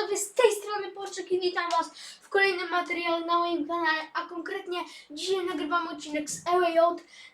widzowie, z tej strony Porczek i witam Was w kolejnym materiale na moim kanale, a konkretnie dzisiaj nagrywamy odcinek z LAJ,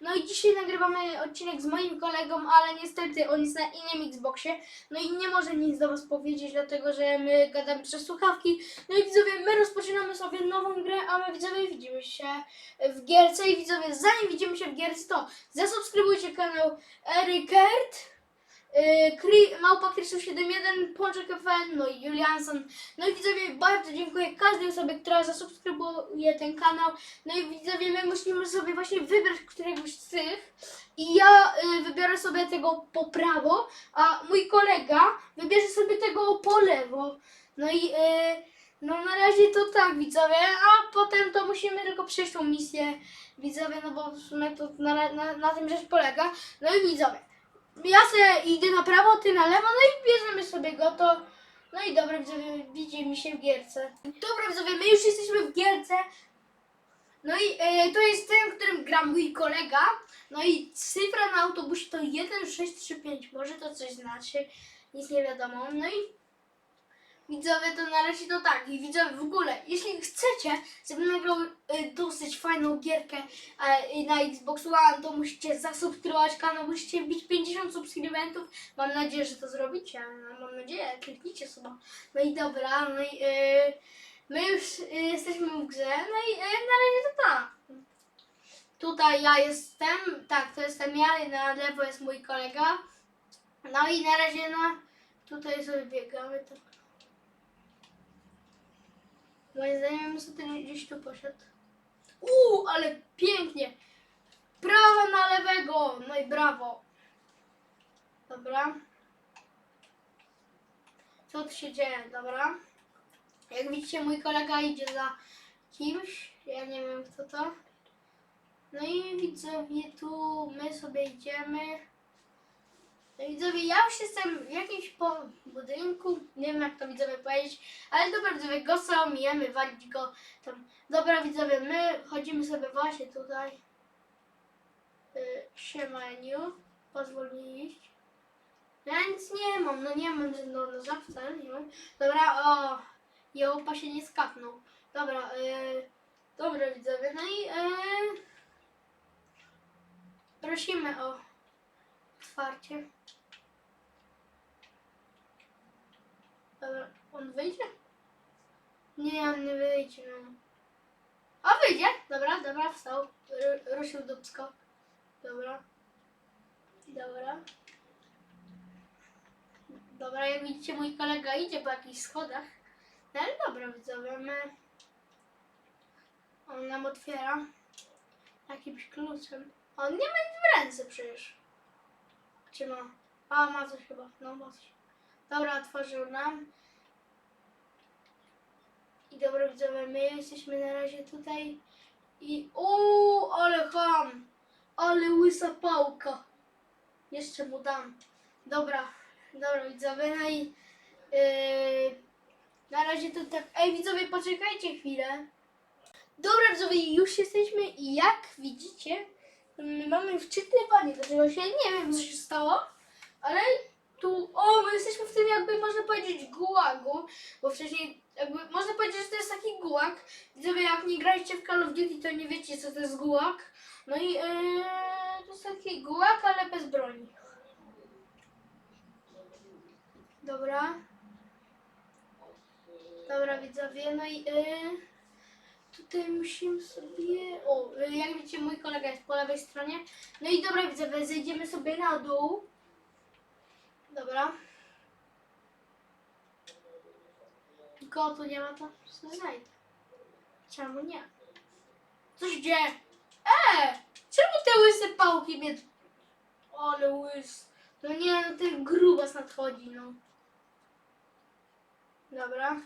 no i dzisiaj nagrywamy odcinek z moim kolegą, ale niestety on jest na innym Xboxie, no i nie może nic do Was powiedzieć, dlatego że my gadamy przez słuchawki, no i widzowie, my rozpoczynamy sobie nową grę, a my widzowie widzimy się w gierce. I widzowie, zanim widzimy się w gierce, to zasubskrybujcie kanał Erykert, Kri, Małpa Kryszów 71, Pączek FN, no i Julianson. No i widzowie, bardzo dziękuję każdej osobie, która zasubskrybuje ten kanał. No i widzowie, my musimy sobie właśnie wybrać któregoś z tych. I ja y, wybiorę sobie tego po prawo, a mój kolega wybierze sobie tego po lewo. No i y, no na razie to tak widzowie, a potem to musimy tylko przejść tą misję widzowie, no bo w sumie to na, na, na tym rzecz polega. No i widzowie. Ja sobie idę na prawo, ty na lewo, no i bierzemy sobie go, to... No i dobra, widzowie, widzimy się w gierce. Dobra, widzowie, my już jesteśmy w gierce. No i e, to jest ten, którym gra mój kolega. No i cyfra na autobusie to 1635, może to coś znaczy, nic nie wiadomo. No i Widzowie, to na razie to tak. I widzowie, w ogóle, jeśli chcecie, żebym nagrał y, dosyć fajną gierkę y, na Xbox One, to musicie zasubskrybować kanał, musicie wbić 50 subskrybentów. Mam nadzieję, że to zrobicie. Mam nadzieję, kliknijcie sobie. No i dobra, no i y, my już y, jesteśmy w grze, no i y, na razie to tak. Tutaj ja jestem, tak, to jestem ja, na lewo jest mój kolega. No i na razie, no, tutaj sobie biegamy. Tak. Moim zdaniem sobie gdzieś tu poszedł. Uuu, ale pięknie! Prawa na lewego! No i brawo! Dobra. Co tu się dzieje? Dobra. Jak widzicie, mój kolega idzie za kimś. Ja nie wiem kto to. No i widzowie, tu my sobie idziemy. No widzowie, ja już jestem w jakimś po budynku, nie wiem jak to widzowie powiedzieć, ale dobra widzowie, go sobie omijemy, walić go tam. Dobra widzowie, my chodzimy sobie właśnie tutaj. Yy, siemaniu, pozwól mi iść. Ja nic nie mam, no nie mam żadnego no, zawsze, nie mam. Dobra, o, jełopa się nie skapnął. Dobra, yy, dobra widzowie, no i yy, prosimy o otwarcie. Dobra, on wyjdzie? Nie, on nie wyjdzie, no. A wyjdzie! Dobra, dobra, wstał. Ruszył dupsko. Dobra. Dobra. Dobra, jak widzicie, mój kolega idzie po jakichś schodach. No ale dobra, widzowie, my... On nam otwiera jakimś kluczem. On nie ma nic w ręce przecież. Czy ma? A, ma coś chyba. No, ma coś. Dobra, otworzył nam. I dobra, widzowie, my jesteśmy na razie tutaj. I uuu, ale ham! Ale łysa pałka. Jeszcze mu dam. Dobra, dobra, widzowie, no i yy, na razie to tak. Ej, widzowie, poczekajcie chwilę. Dobra, widzowie, już jesteśmy i jak widzicie, mm, mamy wczytywanie do czegoś. Ja nie wiem, co się stało, ale tu, o, my jesteśmy w tym jakby, można powiedzieć, gułagu, bo wcześniej, jakby, można powiedzieć, że to jest taki gułag. Widzowie, jak nie graliście w Call of Duty, to nie wiecie, co to jest gułag. No i yy, to jest taki gułag, ale bez broni. Dobra. Dobra, widzowie, no i yy, tutaj musimy sobie, o, yy, jak widzicie, mój kolega jest po lewej stronie. No i dobra, widzowie, zejdziemy sobie na dół. Dobra. Nikogo tu nie ma, to sobie znajdę. Czemu nie? Coś gdzie? E! Czemu te łyse pałki mnie... Ale łys. No nie, no ten grubas nadchodzi, no. Dobra.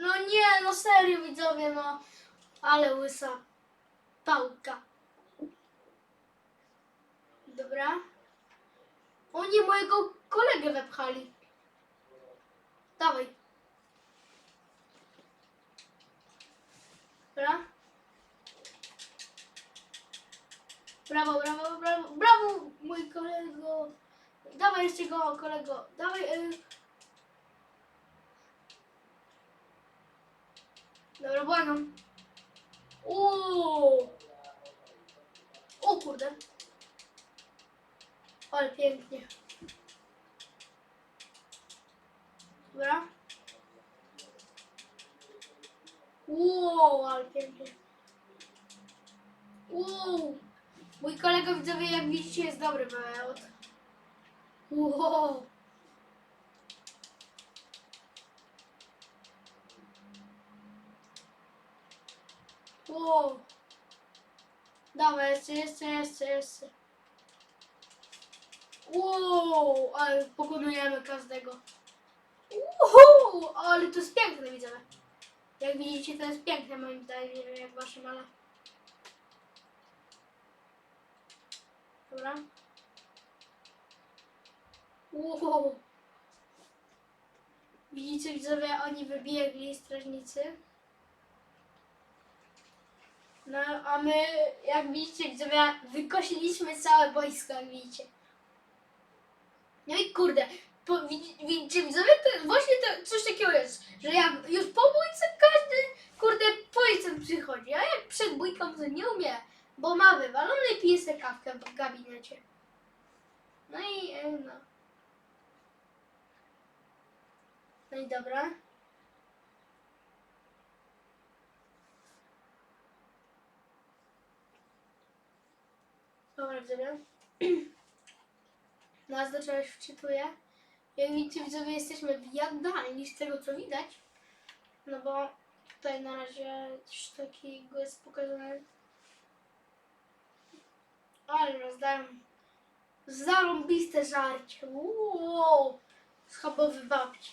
No nie, no serio widzowie, no. Ale łysa pałka. Dobra. O nie, mojego kolegę wepchali. Dawaj. Dobra. Brawo, brawo, brawo, brawo, mój kolego. Dawaj jeszcze go, kolego. Dawaj. Y... Dobra, błagam. Uuu. O kurde. Ale pięknie. Dobra. Wow, ale pięknie. Wow. Mój kolega widzowie, jak widzicie, jest dobry. Wow. Wow. Dawaj, jeszcze, jeszcze, jeszcze, jeszcze. Wow, ale pokonujemy każdego. Wow, ale to jest piękne, widzowie. Jak widzicie, to jest piękne moim zdaniem, nie jak waszym, ale... Dobra. Wow. Widzicie, widzowie, oni wybiegli, strażnicy. No, a my, jak widzicie, widzowie, wykosiliśmy całe boisko, jak widzicie. No i kurde, po, widzi- widzicie, widzowie, to właśnie to, coś takiego jest, że jak już po bójce każdy, kurde, policjant przychodzi, a jak przed bójką to nie umie, bo ma wywalone i kawkę w gabinecie. No i, e, no. No i dobra. Widzowie. Nas do czegoś wczytuje. Jak widzicie, widzowie, jesteśmy w jadalni z tego, co widać. No bo tutaj na razie coś takiego jest pokazane. Ale rozdałem zarąbiste żarcie. Wow! Schabowy babci.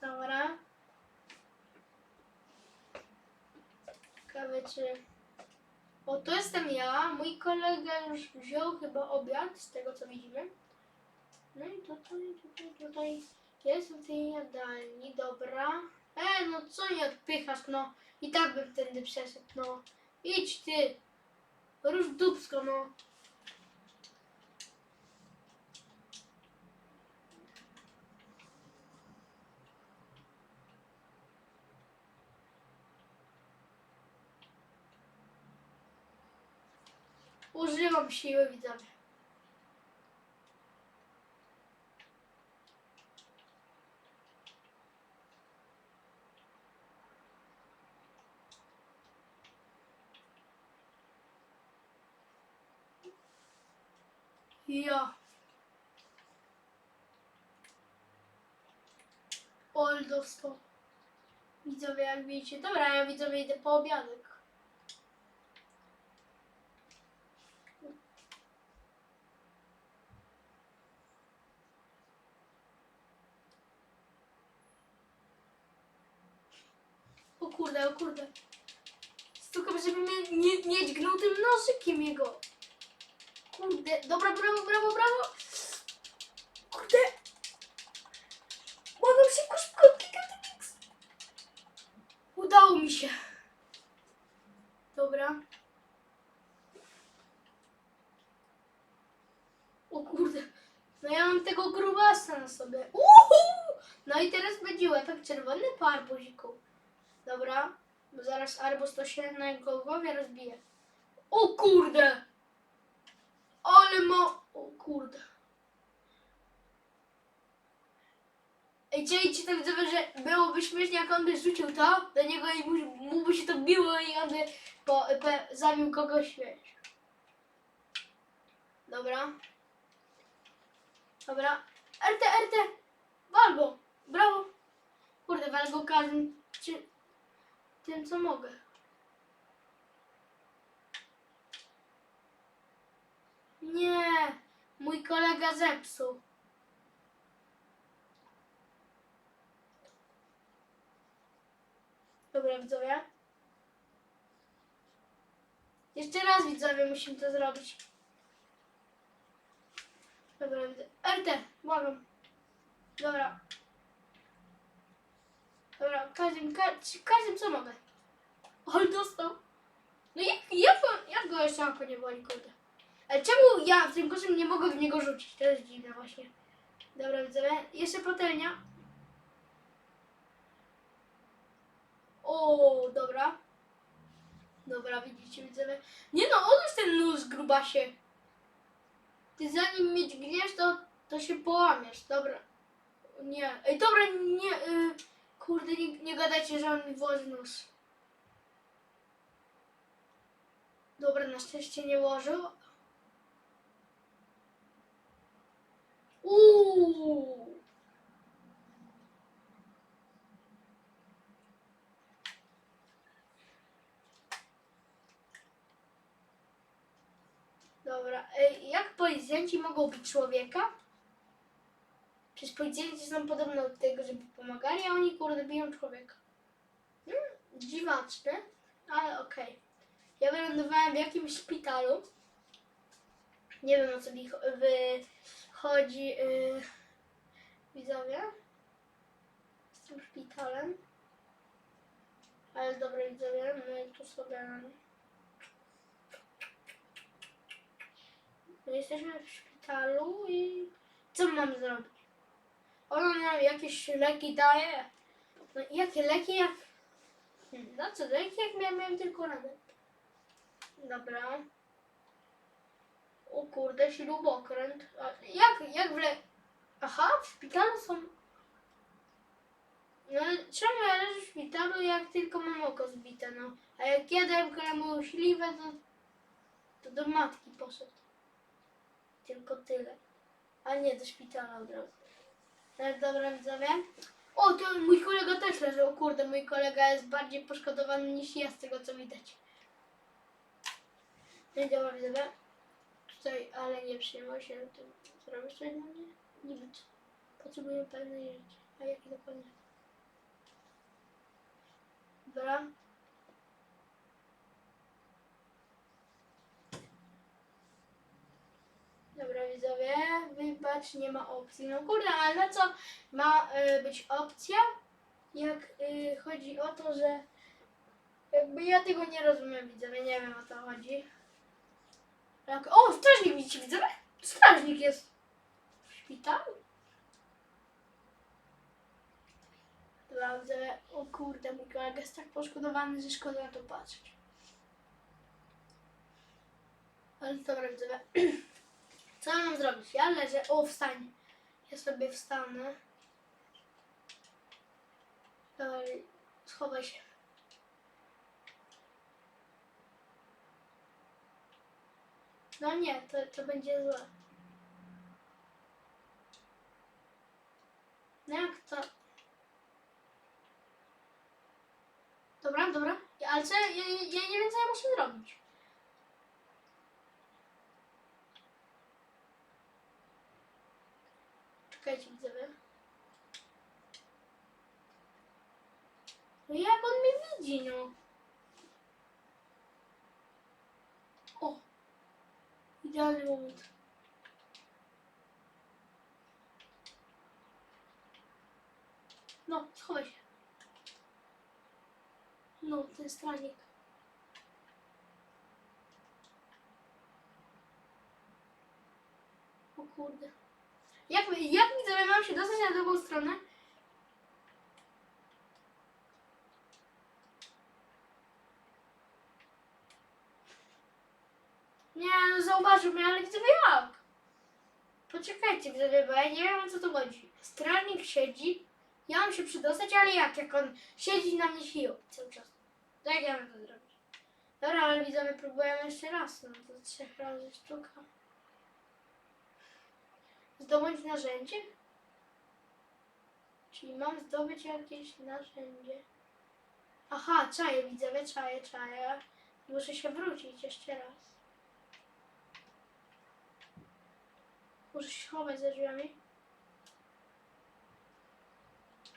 Dobra. Ciekawe czy... O, to jestem ja. Mój kolega już wziął chyba obiad, z tego co widzimy. No i tutaj, tutaj, tutaj jest w tej jadalni, dobra. E, no co nie odpychasz, no. I tak bym tędy przeszedł, no. Idź ty. Rusz dupsko, no. Używam siły, widzowie. Ja. Ol dostał. Widzowie, jak widzicie. Dobra, ja widzowie idę po obiadek. O kurde. Stukam, żeby mnie nie, nie dźgnął tym nożykiem jego. Kurde, dobra, brawo, brawo, brawo. Kurde. Mogę szybko, szybko, klikać. Udało mi się. Dobra. O kurde. No ja mam tego grubasa na sobie. Uhu! No i teraz będzie efekt czerwony po. Zaraz arbuz to się na głowie rozbije. O kurde! Ale ma... O kurde. Ej, czajcie to widzowie, że byłoby śmiesznie, jak on by rzucił to do niego i mu, mu by się to biło i on by po, po, zabił kogoś, wiesz. Dobra. Dobra. RT, RT! Walgo! Brawo! Kurde, walgo każdym czy, tym, co mogę. Nie, mój kolega zepsuł. Dobra, widzowie. Jeszcze raz widzowie musimy to zrobić. Dobra. RT, błagam. Dobra. Dobra, każdym, ka każdym co mogę. Ale dostał. No jak, jak, on, jak go jeszcze oko nie boli, kurde. Ale czemu ja w tym koszem nie mogę w niego rzucić? To jest dziwne właśnie. Dobra, widzowie. Jeszcze patelnia. O, dobra. Dobra, widzicie, widzowie. Nie no, odłóż ten nóż, grubasie. Ty zanim mieć gniesz, to, to się połamiesz. Dobra. Nie. Ej, dobra, nie. Y, kurde, nie, nie gadajcie, że on mi włoży. Dobra, na szczęście nie łożył. Uuu. Dobra, jak policjanci mogą bić człowieka? Przecież policjanci są podobno od tego, żeby pomagali, a oni kurde biją człowieka. Hmm, dziwaczne, ale okej. Ja wylądowałem w jakimś szpitalu. Nie wiem o co mi chodzi yy, widzowie z tym szpitalem. Ale dobra widzowie, my tu sobie my jesteśmy w szpitalu i co my mamy zrobić? Ona nam jakieś leki daje. No jakie leki? Jak... Hmm, No co, leki jak miałem, miałem tylko radę. Dobra. O kurde, śrubokręt. A jak, jak w le... Aha, w szpitalu są... No czemu ja leżę w szpitalu, jak tylko mam oko zbite, no. A jak jadłem kremu śliwę, to, to do matki poszedł. Tylko tyle. A nie, do szpitala od razu. Tak, dobra, widzowie. O, to mój kolega też leży. O kurde, mój kolega jest bardziej poszkodowany niż ja, z tego co widać. No i dobra, widzowie. Tutaj, ale nie przejmuj się tym. Zrobisz coś dla mnie? Niby co. Potrzebuję pewnej rzeczy. A jakie dokładnie? Dobra. Dobra widzowie, wybacz, nie ma opcji. No kurde, ale na co ma y, być opcja, jak y, chodzi o to, że jakby ja tego nie rozumiem widzowie, nie wiem o co chodzi. Jak, o, strażnik widzicie widzowie? Strażnik jest w szpitalu. Dobra widzowie, o kurde, mój kolega jest tak poszkodowany, że szkoda na to patrzeć. Ale dobra widzowie. Co ja mam zrobić? Ja leżę. O, wstań. Ja sobie wstanę. Dawaj, schowaj się. No nie, to, to będzie złe. No jak to? Dobra, dobra. Ale co? Ja, ja, ja nie wiem, co ja muszę zrobić. Czekajcie, widzowie. No jak no? O! Idealny moment. No, schowaj się. No, ten strażnik. O kurde. Jak, jak widzowie mam się dostać na drugą stronę? Nie, no zauważył mnie, ale widzowie jak? Poczekajcie widzowie, bo ja nie wiem o co tu chodzi. Strażnik siedzi, ja mam się przydostać, ale jak? Jak on siedzi na mnie sił cały czas. To jak ja mam to zrobić? Dobra, ale widzowie próbujemy jeszcze raz, no to trzech razy sztuka. Zdobądź narzędzie? Czyli mam zdobyć jakieś narzędzie. Aha, czaję, widzowie, czaję, czaję. Muszę się wrócić jeszcze raz. Muszę się chować za drzwiami.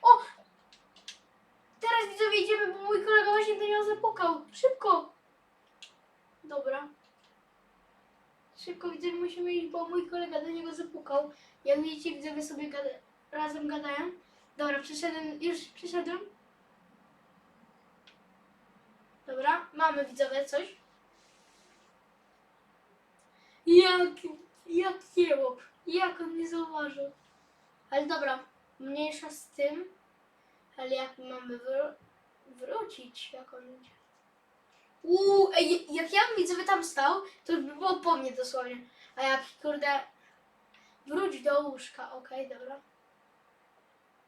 O! Teraz widzowie idziemy, bo mój kolega właśnie do niego zapukał. Szybko! Dobra. szybko widzowie musimy iść, bo mój kolega do niego zapukał. Jak widzicie, widzowie sobie gada, razem gadają. Dobra, przyszedłem, już przyszedłem. Dobra, mamy widzowie coś. Jak, jak jełop, jak on nie zauważył. Ale dobra, mniejsza z tym. Ale jak mamy wró- wrócić, jak on idzie. Uuu, jak ja bym widzowie tam stał, to już by było po mnie dosłownie. A jak, kurde, wróć do łóżka, okej, dobra.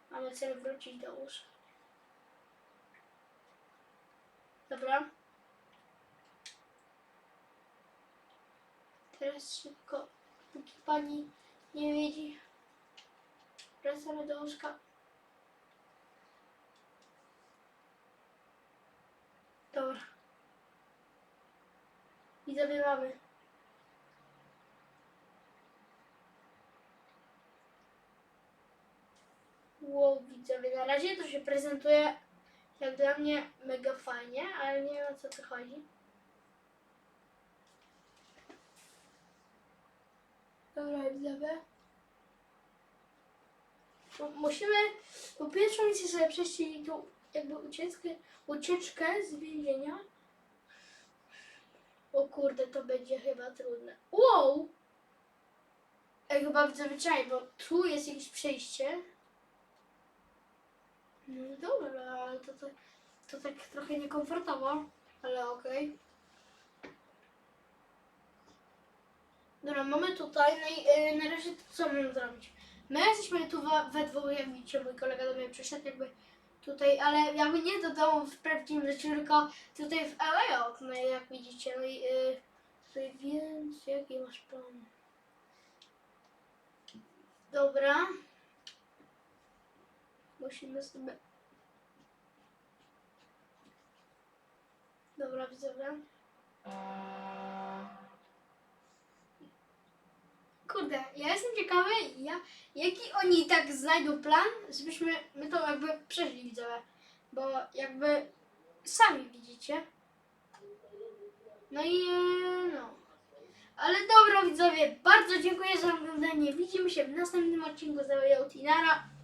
Mamy cel wrócić do łóżka. Dobra. Teraz szybko, póki pani nie widzi. Wracamy do łóżka. Dobra. Widzowie mamy. Wow, widzowie, na razie to się prezentuje jak dla mnie mega fajnie, ale nie wiem o co tu chodzi. Dobra, widzowie. Mu- Musimy po pierwszą misję sobie przejść, tą jakby ucieczkę, ucieczkę z więzienia. O kurde, to będzie chyba trudne. Wow! Ej, chyba zwyczaj, bo tu jest jakieś przejście. No dobra, ale to, to, to tak trochę niekomfortowo, ale okej. Dobra, mamy tutaj, no i yy, na razie co mamy zrobić? My jesteśmy tu we, dwóch, jak widzicie, mój kolega do mnie przyszedł jakby tutaj, ale jakby nie do domu w prawdziwym życiu, tylko tutaj w LA, no jak widzicie, no i yy, tutaj, więc jaki masz plan? Dobra. Musimy sobie... Dobra, widzowie. Kurde, ja jestem ciekawy, ja, jaki oni tak znajdą plan, żebyśmy my to jakby przeszli, widzowie. Bo jakby sami widzicie. No i e, no. Ale dobra widzowie, bardzo dziękuję za oglądanie. Widzimy się w następnym odcinku z Tinara.